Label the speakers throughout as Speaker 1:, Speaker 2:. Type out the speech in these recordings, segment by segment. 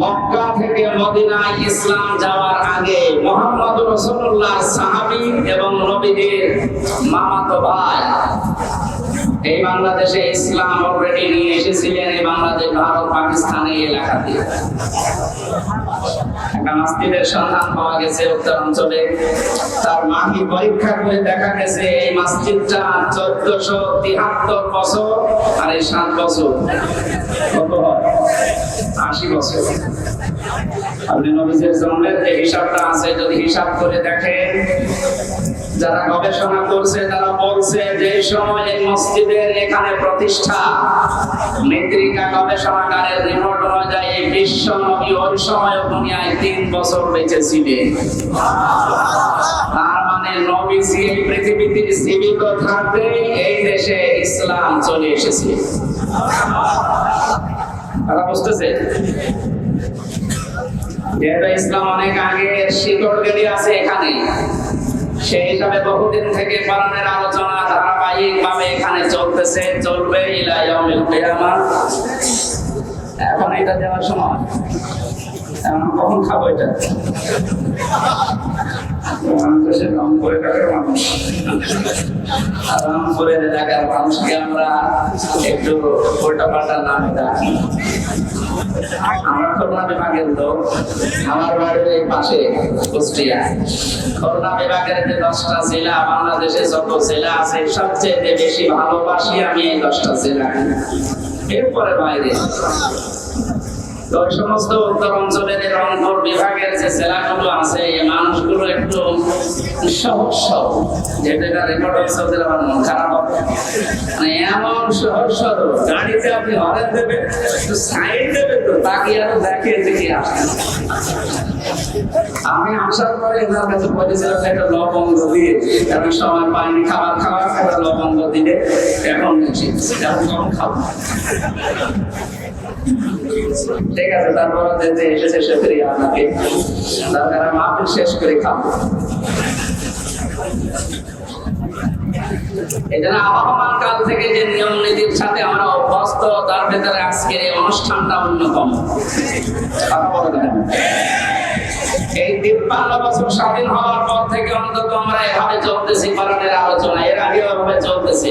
Speaker 1: মক্কা থেকে মদিনায় ইসলাম যাওয়ার আগে মোহাম্মদ রসুল্লাহ সাহাবি এবং নবীদের মামাতো ভাই। এই বাংলাদেশে ইসলাম অলরেডি নিয়ে এসেছিলেন, এই বাংলাদেশ, ভারত, পাকিস্তান এই এলাকাতে। একটা নাস্তিকের সন্ধান পাওয়া গেছে উত্তর অঞ্চলে। তার মাকে পরীক্ষা করে দেখা গেছে, এই মসজিদটা চোদ্দশো তিহাত্তর বছর আর এই সাত বছর। কত হয়? আশি বছর। আপনি নবীজের জন্মের যে হিসাবটা আছে, যদি হিসাব করে দেখেন, যারা গবেষণা করছে, তারা বলছে যে সময় মসজিদের এখানে প্রতিষ্ঠা। মৃত্তিকা গবেষণাগারের রিপোর্ট অনুযায়ী বিশ্ব নবী ওই সময় দুনিয়ায় তিন বছর বেঁচে ছিলেন তার মানে নবীজি এই পৃথিবীতে জীবিত থাকতে এই দেশে ইসলাম চলে এসেছে। কথা বুঝতেছে। যেহেতু ইসলাম অনেক আগে শিকড় গেলি আছে এখানে, সেই হিসাবে বহুদিন থেকে কোরআনের আলোচনা ধারাবাহিক ভাবে এখানে চলতেছে, চলবে এখন এটা দেওয়ার সময়। কখন খাব এটা? মানুষকে আমরা একটু আমরা করোনা পাশে কুষ্টিয়া করোনা বিভাগের দশটা জেলা বাংলাদেশে যত জেলা আছে সবচেয়ে বেশি ভালোবাসি আমি এই দশটা জেলা এরপরে বাইরে তো ওই সমস্ত উত্তর অঞ্চলের রংপুর বিভাগের যে জেলাগুলো আছে, এই মানুষগুলো একটু আমার মন খারাপ মানে এমন গাড়িতে আপনি হরেন দেবে একটু সাইড দেবে তো তাকিয়ে আরও দেখে যে কি আসে। আমি আসার পরে এনার কাছে বলেছিলাম একটা লবঙ্গ দিয়ে, কারণ সময় পাইনি, খাবার খাওয়ার একটা লবঙ্গ দিলে এখন খাব ঠিক আছে, তারপর যে এসেছে সে ফিরিয়ে আপনাকে দরকার মাহফিল শেষ করে খাব। তার আজকের অনুষ্ঠানটা অন্যতম। এই তিপ্পান্ন বছর স্বাধীন হওয়ার পর থেকে অন্তত আমরা এভাবে চলতেছি কোরআনের আলোচনা। এর আগেও এভাবে চলতেছে।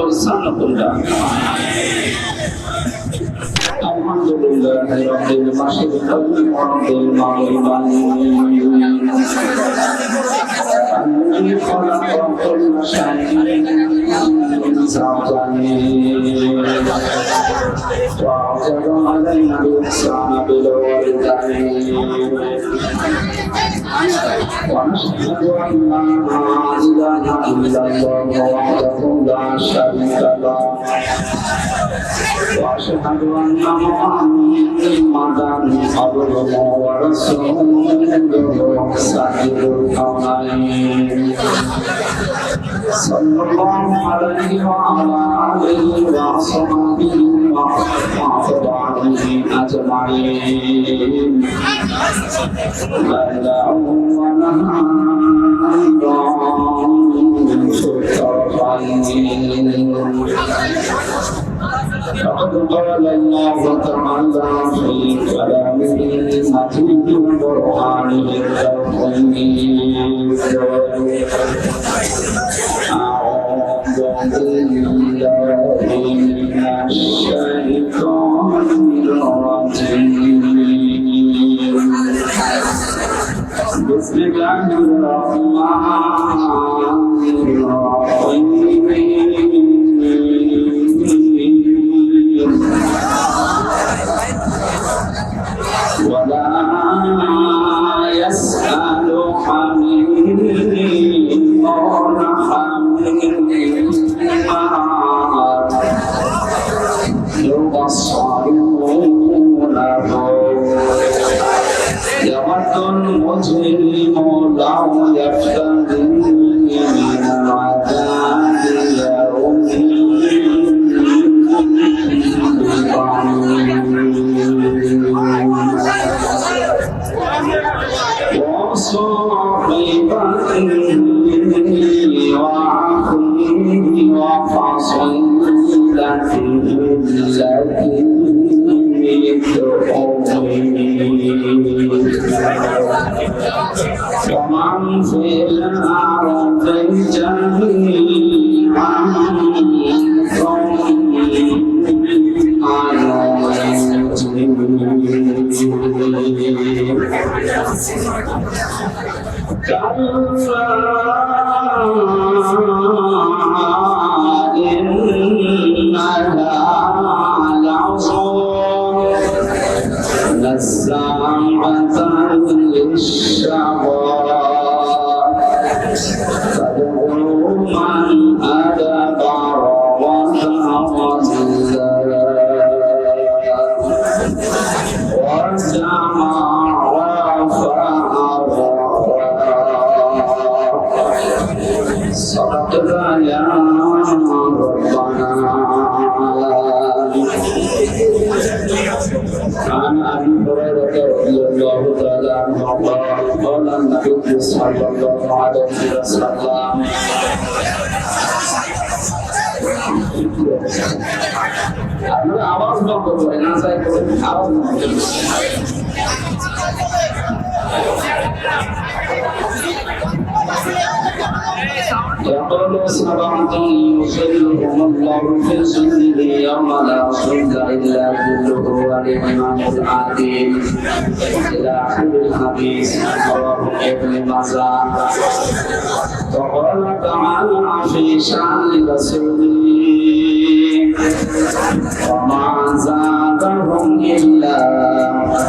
Speaker 1: السنة كلها الحمد لله رب العالمين رب العالمين الذي خلق كل شيء زوجين وعجب على الإنسان بلوى الدين ونشهد أن لا إله إلا الله وحده لا شريك له وأشهد أن محمدا عبده ورسوله الله عليه وعلى آله وأتباعه أجمعين ليلا ونهارا فقد قال الله تعالى في كلامه المتين وقرآنه الكريم أعوذ بالله من الشيطان الرجيم بسم الله الرحمن الرحيم ولا 最 Thank you. আপনারা আওয়াজ বন্ধ করে না চাই করে আওয়াজ বন্ধ করে يقول سبعة يظلهم الله في ظله يوم لا ظل إلا ظله الإمام العادل إلى آخر الحديث رواه ابن ماجه وقال تعالى في شأن رسوله وما زادهم إلا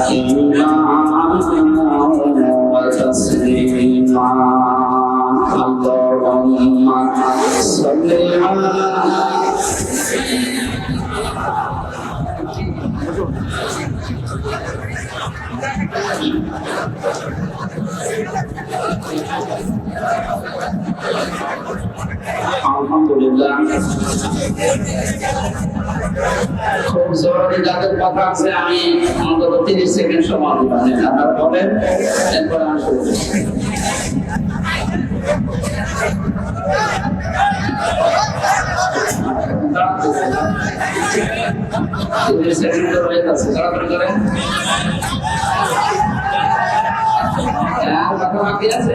Speaker 1: إيمانا وتسليما اللهم صل على যাদের কথা আছে আমি অন্তত তিরিশ সেকেন্ড সময় দিবেন আপনারা বলেন এরপর কথা বাকি আছে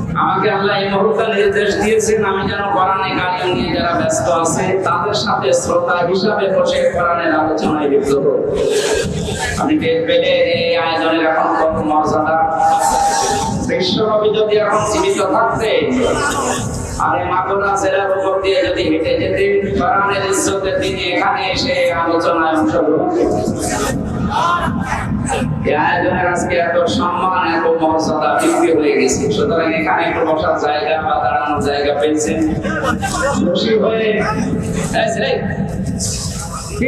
Speaker 1: আমাকে আল্লাহ এই মুহূর্তে নির্দেশ দিয়েছেন, আমি যেন কোরআনে কারিম নিয়ে যারা ব্যস্ত আছে, তাদের সাথে শ্রোতা হিসাবে বসে কোরআনের আলোচনায় লিপ্ত হব আমি টের পেলে এই আয়োজনের এখন কত মর্যাদা। বিশ্বকবি যদি এখন জীবিত থাকতে আরে মাগুরা জেলার উপর দিয়ে যদি হেঁটে যেতে কোরআনের ইজ্জতে তিনি এখানে এসে আলোচনায় অংশগ্রহণ আজকে এত সম্মান হয়ে গেছে। এখানে একটু বসার জায়গা বা দাঁড়ানোর জায়গা কি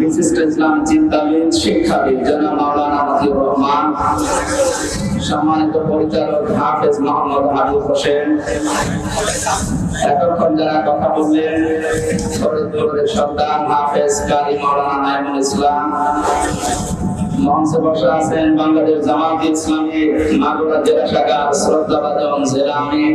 Speaker 1: বিশিষ্ট ইসলাম চিন্তাবিদ, শিক্ষাবিদ, জনাব মাওলানা মতিউর রহমান, সম্মানিত পরিচালক হাফেজ মোহাম্মদ হাবিব হোসেন। এতক্ষণ যারা কথা বললেন সন্তান হাফেজ কারি মাওলানা নাইমুল ইসলাম। বাংলাদেশ জামাত ইসলামী, মাগুরা জেলা শাখার শ্রদ্ধাভাজন জেলা আমির।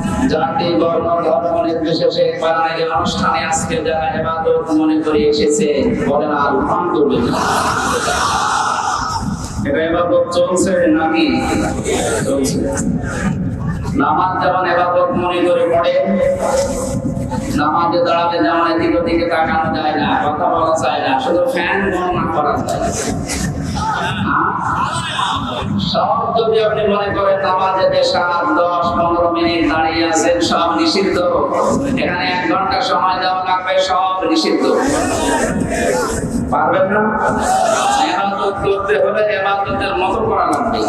Speaker 1: জাতি, বর্ণ, ধর্ম নির্বিশেষে বাঙালির অনুষ্ঠানে আজকে যারা এবাদত মনে করে এসেছে, বলেন আলহামদুলিল্লাহ। এটা এবাদত চলছে নাকি? নামাজ যেমন এবাদত মনে করে পড়ে, নামাজে দাঁড়ালে যেমন এদিক ওদিকে তাকানো যায় না, কথা বলা যায় না, শুধু ফ্যান গণনা করা যায়। মনে মিনিট দাঁড়িয়ে আছেন, সব নিষিদ্ধ। এখানে এক ঘণ্টা সময় দেওয়া লাগবে, সব নিষিদ্ধ। পারবেন না? এবাদত করতে হলে এবাদতের মতো করা লাগবে।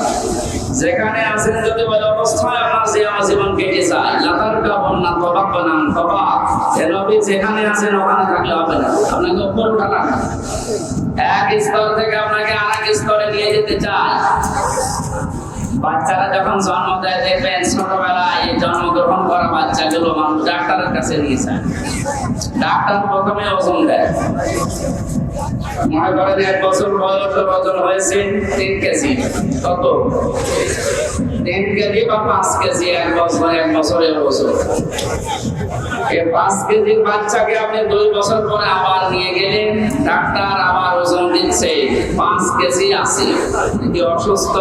Speaker 1: যেখানে আছেন, যদি ওই অবস্থায় আপনার জিয়া জীবন কেটে যায় লাতার কাবন না তবাক বানান তবাক এ নবী যেখানে আছেন, ওখানে থাকলে হবে না। আপনাকে উপর উঠা লাগবে এক স্তর থেকে আপনাকে আরেক স্তরে নিয়ে যেতে চায়। বাচ্চারা যখন জন্ম দেয়, দেখবেন ছোটবেলায় এই জন্মগ্রহণ করা বাচ্চাগুলো মানুষ ডাক্তারের কাছে নিয়ে যায়। ডাক্তার প্রথমে ওজন দেয়। বাচ্চাকে আপনি দুই বছর পরে আবার নিয়ে গেলেন, ডাক্তার আবার ওজন দিচ্ছে, পাঁচ কেজি আছে কি অসুস্থ।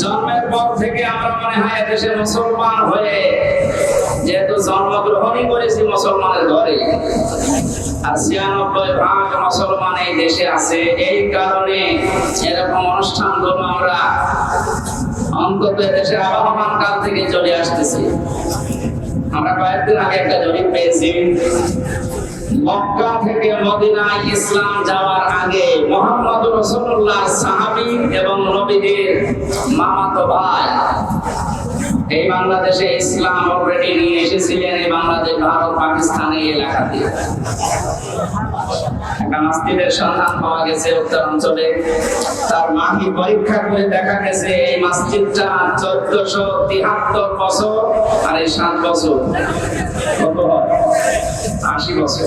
Speaker 1: জন্মের পর থেকে আমরা মনে হয় দেশে মুসলমান হয়ে জন্মগ্রহণই করেছি মুসলমানের ঘরে। আর ছিয়ানব্বই ভাগ মুসলমান এই দেশে আছে। এই কারণে এরকম অনুষ্ঠানগুলো আমরা অন্তত দেশে আবহমান কাল থেকে চলে আসতেছি। আমরা কয়েকদিন আগে একটা জরিপ পেয়েছি। মক্কা থেকে মদিনায় ইসলাম যাওয়ার আগে মোহাম্মদ রসুল্লাহ সাহাবি এবং নবীদের মামাতো ভাই এই বাংলাদেশে ইসলাম অলরেডি নিয়ে এসেছিলেন, এই বাংলাদেশ, ভারত, পাকিস্তান এই এলাকাতে সন্ধান পাওয়া গেছে উত্তর অঞ্চলে। তার পরীক্ষা করে দেখা গেছে, এই চোদ্দশো বছর আর এই সাত বছর। আশি বছর।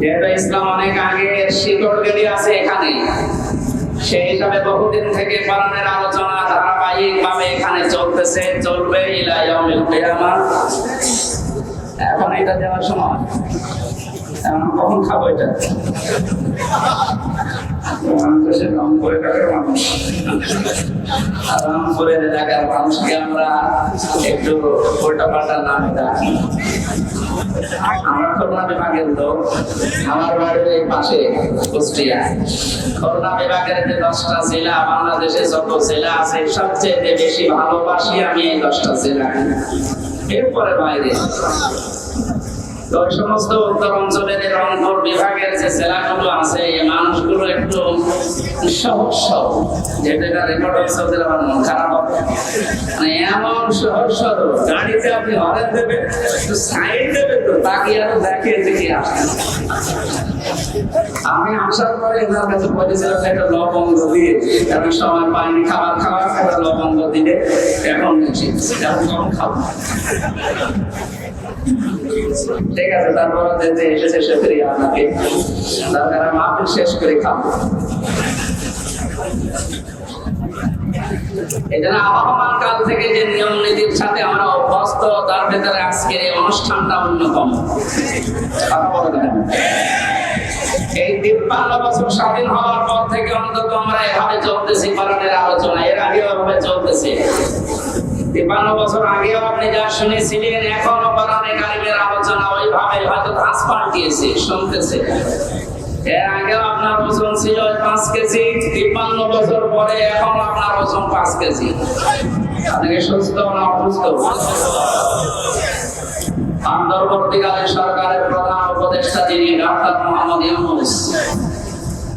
Speaker 1: যেহেতু ইসলাম অনেক আগে শিকড় গেড়ে আছে এখানে। সেই হিসাবে বহুদিন থেকে কোরআনের আলোচনা ধারাবাহিক ভাবে এখানে চলতেছে, চলবে ইলা কিয়ামা। এখন এটা দেওয়ার সময়। এখন খাব এটা? রংপুরের এলাকার মানুষকে আমরা একটু পাল্টা নামে খুলনা বিভাগের লোক আমার বাড়ির এই পাশে কুষ্টিয়া খুলনা বিভাগের যে দশটা জেলা, বাংলাদেশে যত জেলা আছে সবচেয়ে বেশি ভালোবাসি আমি এই দশটা জেলা এরপরে বাইরে। তো ওই সমস্ত উত্তর অঞ্চলের রংপুর বিভাগের যে জেলাগুলো আছে, এই মানুষগুলো একটু যেটা রেকর্ড ওদের আবার মন খারাপ মানে এমন গাড়িতে আপনি হরেন দেবেন সাইড দেবেন তো তাকে আরও দেখে যে কি আসে আমি আসার পরে এনার কাছে বলেছিলাম একটা লবঙ্গ দিয়ে কারণ সময় পাইনি, খাবার খাওয়ার একটা লবঙ্গ দিলে এখন এখন খাব? ঠিক আছে তারপর যেতে এসেছে সে ফিরে আপনাকে দরকার মাহফিল শেষ করে খাব। তার অনুষ্ঠানটা অন্যতম। এই তিপ্পান্ন বছর স্বাধীন হওয়ার পর থেকে অন্তত আমরা এভাবে চলতেছি আলোচনা। এর এভাবে চলতেছে। তিপ্পান্ন বছর আগেও আপনি যা শুনেছিলেন, এখনও কোরআনে কারিমের আলোচনা ওইভাবে হয়তো ধাস পাল্টিয়েছে, শুনতেছে। এর আগেও আপনার ওজন ছিল পাঁচ কেজি তিপ্পান্ন বছর পরে এখন আপনার ওজন পাঁচ কেজি। আপনাকে সুস্থ না অসুস্থ? অন্তর্বর্তীকালীন সরকারের প্রধান উপদেষ্টা যিনি ডক্টর মোহাম্মদ ইউনুস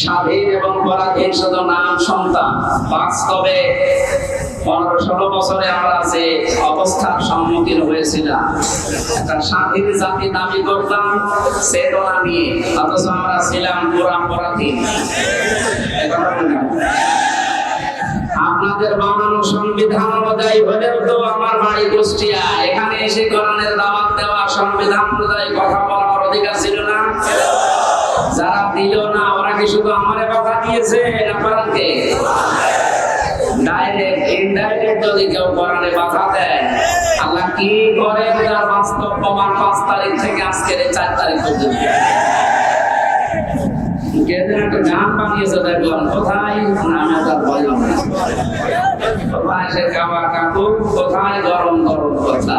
Speaker 1: স্বাধীন এবং পনেরো ষোলো বছরে আমরা যে অবস্থার সম্মুখীন হয়েছিলাম, একটা স্বাধীন জাতি দাবি করতাম, চেতনা নিয়ে। অথচ আমরা ছিলাম পুরা পরাধীন। আপনাদের বানানো সংবিধান অনুযায়ী হলেও তো আমার বাড়ি কুষ্টিয়া। এখানে এসে কোরআনের দাওয়াত দেওয়া সংবিধান অনুযায়ী কথা বলার অধিকার ছিল না। যারা দিল না, ওরা কি শুধু আমারে কথা দিয়েছে না ডাইরেক্ট ইনডাইরেক্ট যদি কেউ কোরআনে বাধা দেয়, আল্লাহ কি করে তার বাস্তব প্রমাণ পাঁচ তারিখ থেকে আজকের এই চার তারিখ পর্যন্ত? এদের একটা গান বানিয়েছে দেখলাম কোথায় নামে তার বললাম কোথায় সে কাওয়া কাকু কোথায় গরম গরম কথা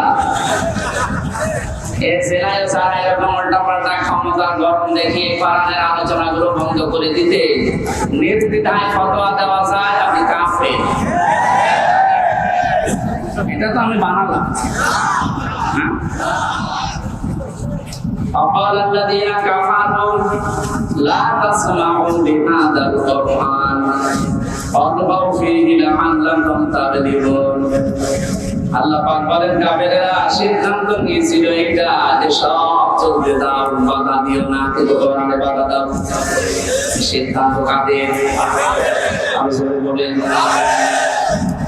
Speaker 1: এ জেলায় ক্ষমতা, গরম দেখিয়ে কোরআনের আলোচনাগুলো বন্ধ করে দিতে নির্দ্বিধায় ফতোয়া দেওয়া যায় আপনি কাফে এটা তো আমি বানালাম। হ্যাঁ? لا تسمعوا لهذا القرآن والغوا فيه لعلكم تغلبون আল্লাহ পাক বলেন কাফেরেরা সিদ্ধান্ত নিয়েছিল এটা যে সব চলতে দাও বাধা দিও না কিন্তু কোরআনে বাধা দাও সিদ্ধান্ত কাদের আমি সবাই বলেন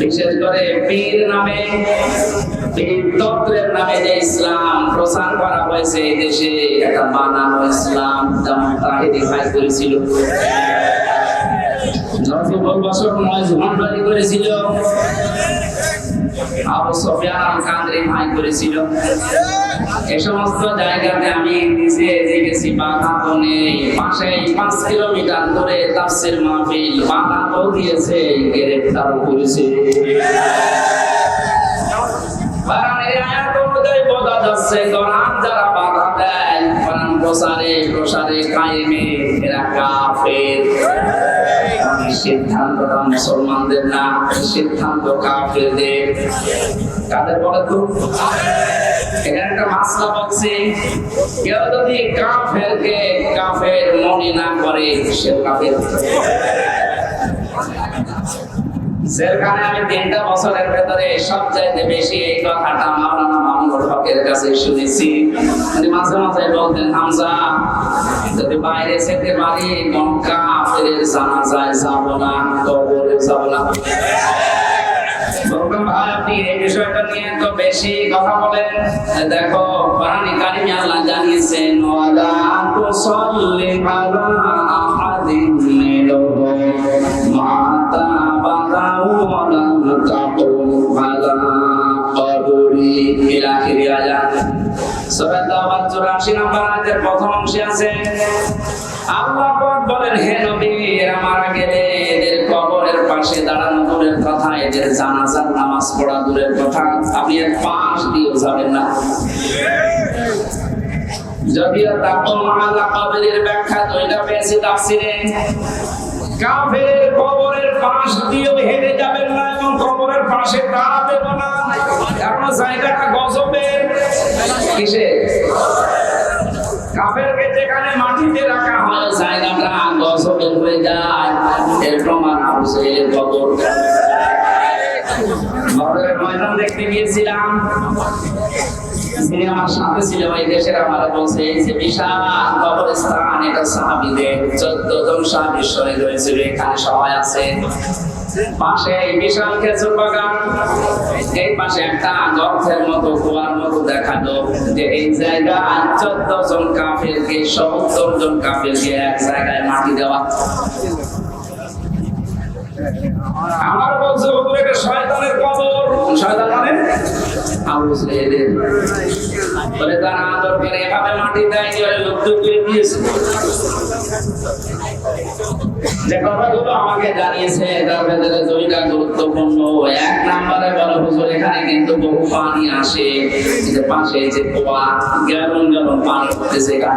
Speaker 1: বিশেষ করে পীর নামে তত্ত্বের নামে যে ইসলাম প্রচার করা হয়েছে এই দেশে একটা বানানো ইসলাম তাহিদি ভাই করেছিল নজরুল বছর নয় ঝুমনবাড়ি করেছিল। আবু সফিয়ান কাদরি ভাই করেছিল। এই সমস্ত জায়গাতে আমি নিজে দেখেছি নেই। পাশে পাঁচ কিলোমিটার দূরে তাফসির মাহফিল বাধা তো দিয়েছে গ্রেফতার করেছে। প্রসারে প্রসারে কায়েমে এরা কাফের। সিদ্ধান্তটা মুসলমানদের না, সিদ্ধান্ত কাফেরদের। কাদের বলে তো এখানে একটা মাসলা বলছে, কেউ যদি কাফেরকে কাফের মনে না করে, সে কাফের যেখানে আমি তিনটা বছরের ভেতরে সবচাইতে বেশি এই কথাটা মাওলানা মামুন মামুনুল হকের কাছে শুনেছি। উনি মাঝে মাঝে বলতেন, হামজা, যদি বাইরে যেতে পারি কোন কাফের জানাজায় যাব না, কবরে যাব না। দেখো জানিয়েছেন প্রথম আছে। আল্লাহ বলেন, হে নবী মারা গেলে এদের কবরের পাশে দাঁড়ানো দূরের কথা, এদের জানাজার নামাজ পড়া দূরের কথা। আপনি এর পাশ দিয়েও যাবেন না। কাফের হেঁটে যাবেন না কিসে কাফেরকে যেখানে মাটিতে রাখা হয়, জায়গাটা গজবের হয়ে যায়। এর প্রমাণ আবু কবর দেখতে গিয়েছিলাম। আমার সাথে ছিল ওই দেশের আমার বলছে যে বিশাল কবরস্থান, এটা সাহাবিদের চোদ্দ জন সাহাবি শহীদ এখানে সবাই আছে। পাশে বিশাল খেজুর বাগান। এই পাশে একটা গর্থের মতো, কুয়ার মতো দেখাল যে এই জায়গায় চোদ্দ জন কাফেরকে, সত্তর জন কাফেরকে এক জায়গায় মাটি দেওয়া। আমার বলছে ওপরে শয়তানের কবর শয়তান আবু সাইদের বলে তার আদর করে এভাবে মাটি দেয় যে লুপ্ত করে দিয়েছে। যে কথাগুলো আমাকে জানিয়েছে গুরুত্বপূর্ণ। এক নম্বরে বলো, হুজুর, এখানে কিন্তু বহু পানি আসে। পাশে যে কুয়া গ্যালন গ্যালন পানি উঠতেছে এখান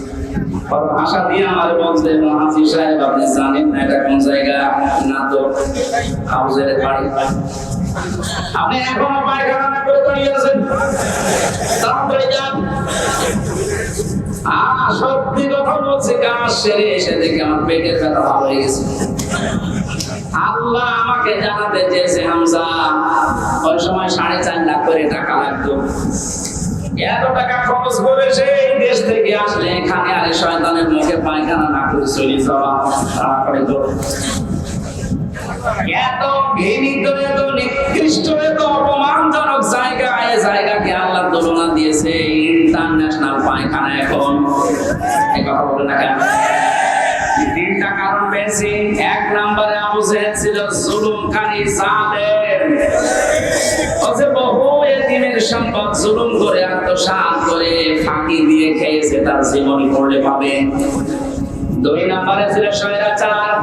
Speaker 1: ভাষা দিয়ে আমার বলছে মহাজি সাহেব, আপনি জানেন না এটা কোন জায়গা, না তো হাউজের বাড়ি। আপনি এখনও পায়খানা করে দাঁড়িয়ে তাড়াতাড়ি যান। আল্লাহ আমাকে জানাতে চেয়েছে, হামজা সময় সাড়ে চার লাখ করে টাকা লাগতো। এত টাকা খরচ করে সেই দেশ থেকে আসলে এখানে আরে শয়তানের মুখে পায়খানা না করে চলে যাওয়া তো ইন্টারন্যাশনাল পায়খানা এখন। কথা এক ছিল জুলুমকারী জালেম সম্পদ জুলুম করে, আত্মসাৎ করে, ফাঁকি দিয়ে খেয়েছে তার জীবন করলে পাবে। দুই নম্বরে ছিল স্বৈরাচার।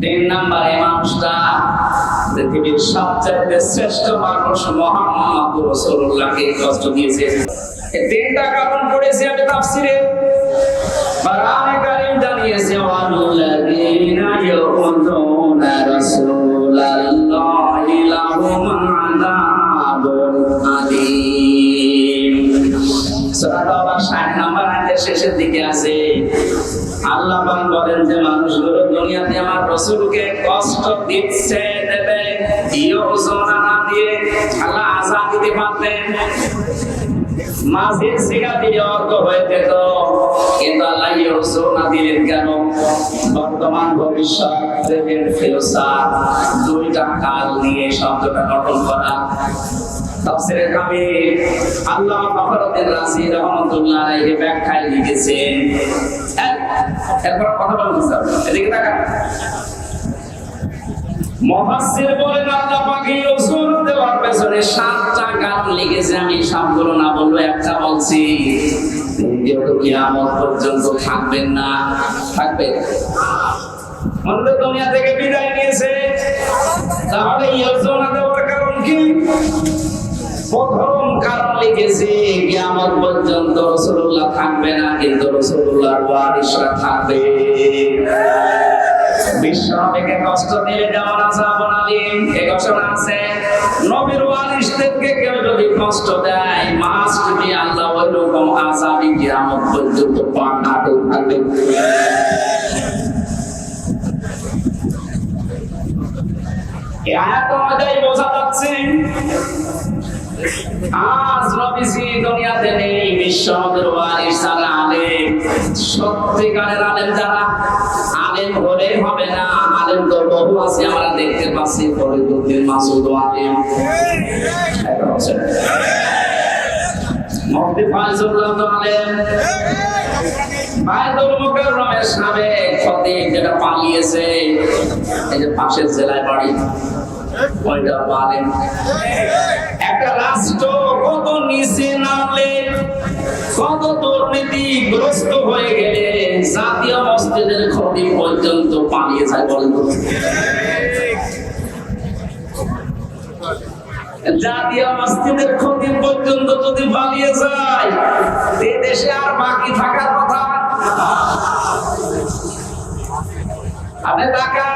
Speaker 1: তিন নম্বরে মানুষটা পৃথিবীর সবচেয়ে শ্রেষ্ঠ মানুষ মোহাম্মদ রসুল্লাহকে কষ্ট দিয়েছে। তিনটা কারণ পড়েছি আমি তাফসিরে। কোরআনে কারীম জানিয়েছে ওয়াল্লাযীনা ইয়াকুতুনা শেষের দিকে আছে। আল্লাহ পাক বলেন যে মানুষগুলো দুনিয়াতে আমার রাসূলকে কষ্ট দিচ্ছে, দেবে না দিয়ে আল্লাহ দিতে পারতেন কেন? বর্তমান ভবিষ্যৎ ফিউচার দুইটা কাল নিয়ে শব্দটা গঠন করা। তাফসিরে কাবির লিখেছেন। এক এরপর কথা সাতটা কারণ লিখেছে, আমি সবগুলো না বলব একটা বলছি। যেহেতু কিয়ামত পর্যন্ত থাকবেন না থাকবেন আমাদের দুনিয়া থেকে বিদায় নিয়েছে। তাহলে দেওয়ার কারণ কি? প্রথম কারণ লিখেছে, কিয়ামত পর্যন্ত রসুল্লাহ থাকবে না, কিন্তু রসুল্লাহর ওয়ারিসরা থাকবে। বিশ্বনবীকে কষ্ট আযাবুন আলীম এ ঘোষণা আছে, নবীর কেউ যদি কষ্ট দেয় মাস্ট বি আল্লাহ ওই রকম আযাবই কিয়ামত পর্যন্ত পাঠাতে থাকবে। আয়াত অনুযায়ী বোঝা আজ নবীজি দুনিয়াতে নেই, বিশ্ব নবীর ওয়ারিস যারা আলেম। সত্যিকারের আলেম যারা, আলেম হলে হবে না, আলেম তো বহু আছে, আমরা দেখতে পাচ্ছি ফরিদুদ্দিন মাসুদ আলেম মুফতি ফাইজুল্লাহ তো আলেম। বায়তুল মুকাররমের সাবেক যেটা পালিয়েছে, এই যে পাশের জেলায় বাড়ি। ওইটা আলেম একটা রাষ্ট্র কত নিচে নামলে, কত দুর্নীতিগ্রস্ত হয়ে গেলে জাতীয় মসজিদের ক্ষতি পর্যন্ত পালিয়ে যায় বলেন জাতীয় মসজিদের ক্ষতি পর্যন্ত যদি পালিয়ে যায়, এ দেশে আর বাকি থাকার কথা। আপনি এভাবে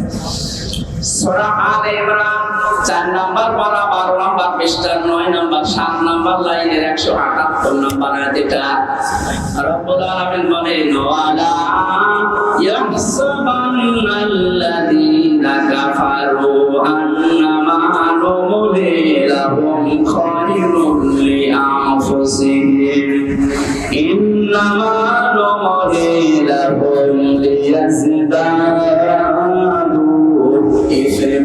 Speaker 1: সূরা আলে ইমরান, চার নাম্বার পারা বারো নাম্বার পৃষ্ঠার নয় নাম্বার, সাত নাম্বার লাইনের একশো আটাত্তর নাম্বার আয়াত এটা রব্বুল আলামিন বলেন, ওয়ালা ইয়াহসাবান্নাল্লাযীনা কাফারু আন্নামা নুমলি লাহুম খায়রুন লিআনফুসিহিম। ইন্নামা নুমলি লাহুম